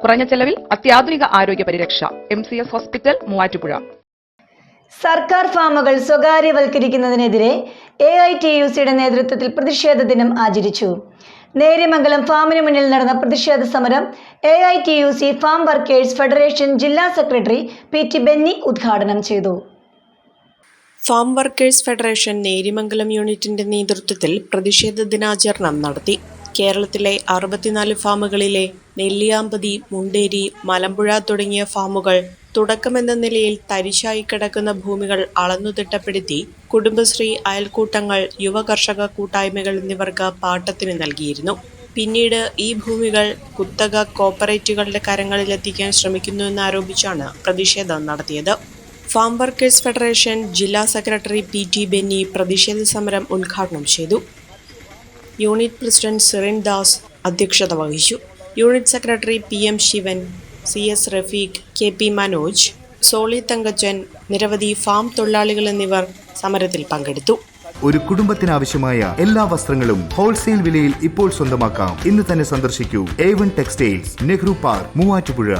കുറഞ്ഞ ചെലവിൽ അത്യാധുനിക ആരോഗ്യ പരിരക്ഷ. M C S hospital Muvattupuzha. സർക്കാർ ഫാമുകൾ സ്വകാര്യവൽക്കരിക്കുന്നതിനെതിരെ എ ഐ ടി യു സിയുടെ നേതൃത്വത്തിൽ പ്രതിഷേധ ദിനം ആചരിച്ചു. നേര്യമംഗലം ഫാമിന് മുന്നിൽ നടന്ന പ്രതിഷേധ സമരം A I T U C farm workers federation ജില്ലാ സെക്രട്ടറി പി ടി ബെന്നി ഉദ്ഘാടനം ചെയ്തു. ഫാം വർക്കേഴ്സ് ഫെഡറേഷൻ നേരിമംഗലം യൂണിറ്റിന്റെ നേതൃത്വത്തിൽ പ്രതിഷേധ ദിനാചരണം നടത്തി. കേരളത്തിലെ അറുപത്തിനാല് ഫാമുകളിലെ നെല്ലിയാമ്പതി മുണ്ടേരി മലമ്പുഴ തുടങ്ങിയ ഫാമുകൾ തുടക്കമെന്ന നിലയിൽ തരിശായി കിടക്കുന്ന ഭൂമികൾ അളന്നു തിട്ടപ്പെടുത്തി കുടുംബശ്രീ അയൽക്കൂട്ടങ്ങൾ യുവ കർഷക കൂട്ടായ്മകൾ എന്നിവർക്ക് പാട്ടത്തിന് നൽകിയിരുന്നു. പിന്നീട് ഈ ഭൂമികൾ കുത്തക കോപ്പറേറ്റുകളുടെ കരങ്ങളിലെത്തിക്കാൻ ശ്രമിക്കുന്നുവെന്നാരോപിച്ചാണ് പ്രതിഷേധം നടത്തിയത്. ഫാം വർക്കേഴ്സ് ഫെഡറേഷൻ ജില്ലാ സെക്രട്ടറി പി ടി ബെന്നി പ്രതിഷേധ സമരം ഉദ്ഘാടനം ചെയ്തു. യൂണിറ്റ് പ്രസിഡന്റ് സിറിൻ ദാസ് അധ്യക്ഷത വഹിച്ചു. Unit secretary P M Sivan C S Rafeeq K P Manoj Soly Thankachan നിരവധി ഫാം തൊഴിലാളികൾ എന്നിവർ സമരത്തിൽ പങ്കെടുത്തു. ഒരു കുടുംബത്തിനാവശ്യമായ എല്ലാ വസ്ത്രങ്ങളും ഹോൾസെയിൽ വിലയിൽ ഇപ്പോൾ സ്വന്തമാക്കാം. ഇന്ന് തന്നെ സന്ദർശിക്കൂ. A one textiles Nehru park Muvattupuzha.